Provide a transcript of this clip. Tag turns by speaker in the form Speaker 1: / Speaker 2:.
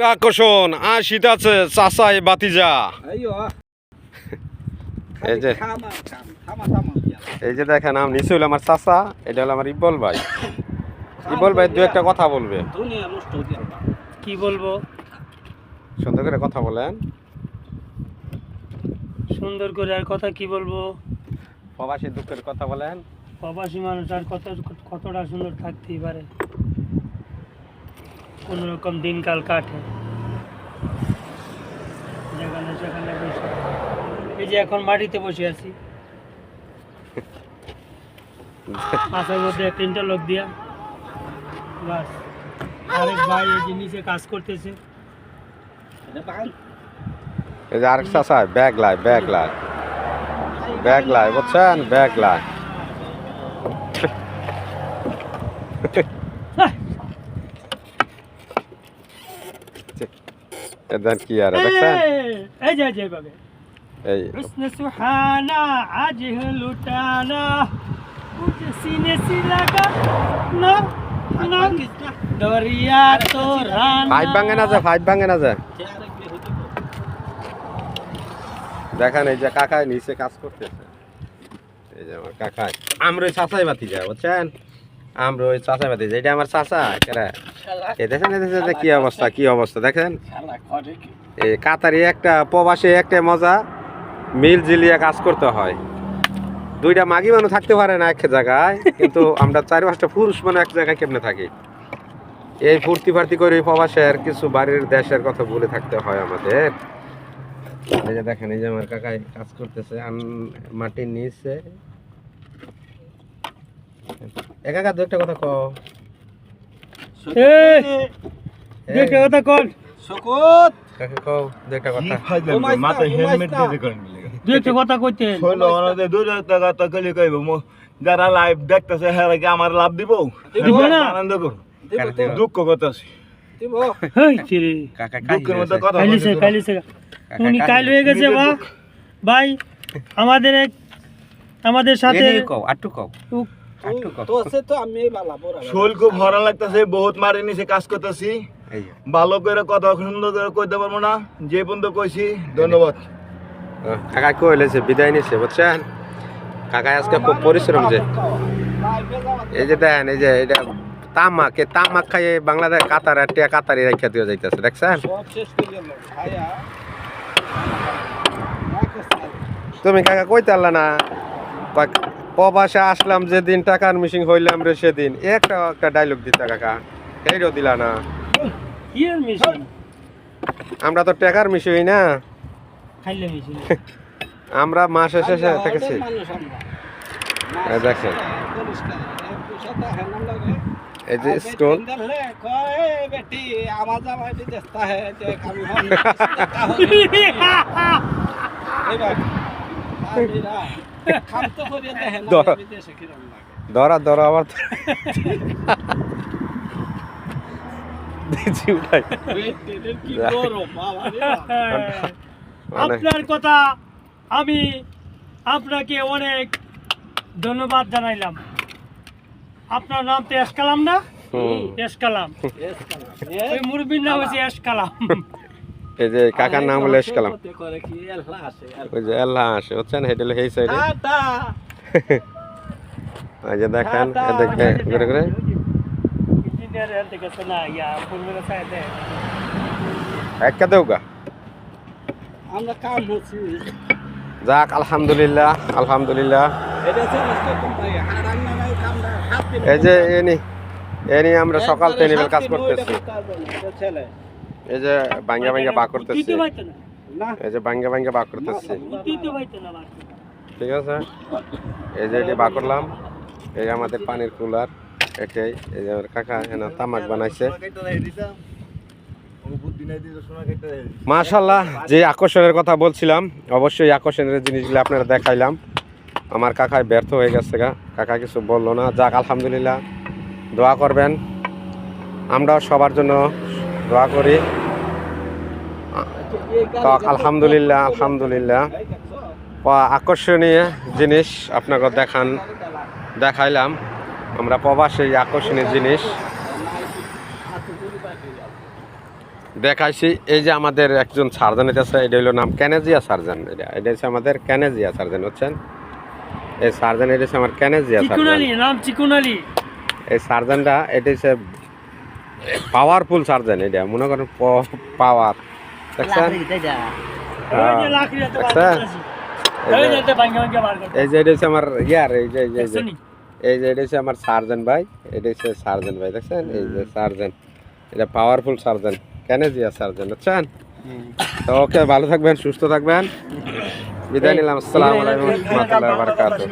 Speaker 1: আকর্ষণ আশিত আছে চাচাই বাতিজা. এই যে. এই যে দেখেন নাম নিচে হলো আমার চাচা এটা হলো আমার ইকবল ভাই। ইকবল ভাই দু একটা কথা বলবে।
Speaker 2: দুনিয়া নষ্ট হয়ে গেল
Speaker 3: কি বলব?
Speaker 1: সুন্দর করে কথা বলেন।
Speaker 3: সুন্দর করে আর কথা কি বলব?
Speaker 1: প্রবাসী দুঃখের কথা বলেন।
Speaker 3: প্রবাসী মানুষ আর কত কতটা সুন্দর থাকতেই পারে। কোন রকম দিনকাল কাটে। যেখানে সেখানে বসে। এই যে এখন মাটিতে বসে আছি। মাথার মধ্যে একটা ইন্টারলক দিয়া। বাস। আরেক ভাই এই নিচে কাজ করতেছে।
Speaker 1: এই যে আরেক চাচা, ব্যাগ লাই ব্যাগ লাই। ব্যাগ লাই, বুঝছেন? ব্যাগ লাই। এদার কি আর
Speaker 3: এই যে যে
Speaker 1: এই
Speaker 3: সিনে সি লাগা না না দরিয়া তো
Speaker 1: রান। ভাঙে না যা ফাইভ ভাঙে না
Speaker 2: যা।
Speaker 1: দেখেন এই যে কাকায় নিচে কাজ করতেছে। এই যে আমার কাকায় আমরা সাসাই বাতি যায় বুঝছেন? আমরা ওই এটা আমার চাচা কেরা এ দেখেন কি অবস্থা কি অবস্থা দেখেন. এই কাতারি একটা প্রবাসে একটা মজা মিল জিলিয়ে কাজ করতে হয়। দুইটা মাগি মানুষ থাকতে পারে না এক জায়গায় কিন্তু আমরা চারি পাঁচটা পুরুষ মানে এক জায়গায় কেমনে থাকি? এই ফুর্তি ফার্তি করে প্রবাসের কিছু বাড়ির দেশের কথা বলে থাকতে হয় আমাদের। এই যে দেখেন এই যে আমার কাকাই কাজ করতেছে মাটির নিচে একা দু একটা কথা কও।
Speaker 3: কথা কোন।
Speaker 2: Sukut.
Speaker 1: কাকা কও? দু একটা কথা।
Speaker 2: Umaista,
Speaker 4: মাথায় হেলমেট দিয়ে করেন বলে।
Speaker 3: দেখে কথা কইতে
Speaker 4: হইল ওনাদের দুই হাজার টাকা টাকালে কইব। যারা লাইভ দেখতেছে হ্যাঁ কি আমার লাভ দিব?
Speaker 3: দিব না।
Speaker 4: আনন্দ করো। দুঃখ কথা আছে
Speaker 2: Tiba.
Speaker 3: হেই চিরি
Speaker 1: কাকা
Speaker 4: দুঃখের মধ্যে কথা
Speaker 3: কাইলিছে
Speaker 4: বলছে।
Speaker 3: উনি
Speaker 1: কাইলিছে।
Speaker 3: হয়ে গেছে বা ভাই আমাদের এক আমাদের সাথে
Speaker 1: কও আটটু কও।
Speaker 4: ভরা লাগতেছে বহুত মারি কাজ করতেছি। ভালো করে কথা সুন্দর করে কইতে পারব না। যে পর্যন্ত কইছি ধন্যবাদ।
Speaker 1: কাকা কইলেছে বিদায় নিছে বুঝছেন? কাকা আজকে খুব পরিশ্রম যে। এই যে দেখেন এই যে এটা তামাক এই তামাক খাইয়ে বাংলাদেশ কাতার টিয়া কাতারি রাখিয়া দিয়ে যাইতেছে দেখছেন? তুমি কাকা কইতে পারলা না? প্রবাসে আসলাম যেদিন টাকার মিশিং হইলাম রে সেদিন। একটা একটা ডায়লগ দিতা কাকা। সেইটাও দিলা না। আমরা তো টাকার মিশি না। আমরা মাসে শেষে থেকেছি। দেখেন। এই যে
Speaker 2: আমার
Speaker 1: ধর।
Speaker 2: বিদেশে কিরম লাগে
Speaker 1: ধরা আবার
Speaker 3: আপনার কথা আমি আপনাকে অনেক ধন্যবাদ জানাইলাম। আপনার নাম তো এসকালাম না। এসকালাম
Speaker 2: এস
Speaker 3: মুরব্বীর নাম হচ্ছে এসকালাম
Speaker 1: এই যে কাকার নাম হলো এসকালাম।
Speaker 2: করতে করে কি এল্লা আছে
Speaker 1: ওই যে আল্লাহ আসে বুঝছেন? হেঁটে হলো সাইডে ওই যে দেখেন দেখে ঘুরে ঘুরে। দেউগা
Speaker 2: আমরা কাম হচ্ছি
Speaker 1: যাক আলহামদুলিল্লাহ আলহামদুলিল্লাহ। এই যে এনি এনি আমরা সকাল থেকে কাজ করতেছি। এই যে বাঙ্গা বাঙ্গা বা করতেছি। এই যে বাঙ্গা বাঙ্গা বা করতেছি। ঠিক আছে? এই যে এটি বা করলাম। এই আমাদের পানির কুলার এটাই এই যে আমার কাকা এনে তামাক বানাইছে। মাশাল্লাহ যে আকর্ষণের কথা বলছিলাম অবশ্যই আকর্ষণের জিনিসগুলো আপনারা দেখাইলাম। আমার কাকায় ব্যর্থ হয়ে গেছে গা। কাকা কিছু বলল না। যাক আলহামদুলিল্লাহ। দোয়া করবেন। আমরাও সবার জন্য দোয়া করি। তো আলহামদুলিল্লাহ আলহামদুলিল্লাহ। আকর্ষণীয় জিনিস আপনাকে দেখান দেখাইলাম। আমরা প্রবাসী আকর্ষণীয় জিনিস। দেখাইছি এই যে আমাদের একজন সার্জন আছে এটা হলো নাম ক্যানেজিয়া সার্জন। এটা এটা হচ্ছে আমাদের ক্যানেজিয়া সার্জন হচ্ছেন এই সার্জন এটা হচ্ছে আমার ক্যানেজিয়া সার্জন।
Speaker 3: নাম
Speaker 1: এই সার্জনটা এটা হচ্ছে পাওয়ারফুল সার্জন এটা মনে করেন পাওয়ার দেখছেন। এই যে এটা হচ্ছে আমার ইয়ার এই যে এই যে- এটা হচ্ছে আমার সার্জন ভাই এটা হচ্ছে সার্জন ভাই দেখছেন? এই যে সার্জন এটা পাওয়ারফুল সার্জন ক্যানেজিয়া সার্জন বুঝছেন তো ওকে ভালো থাকবেন সুস্থ থাকবেন। বিদায় নিলাম আসসালামু আলাইকুম রহমতুল্লাহ বারকাতুহ।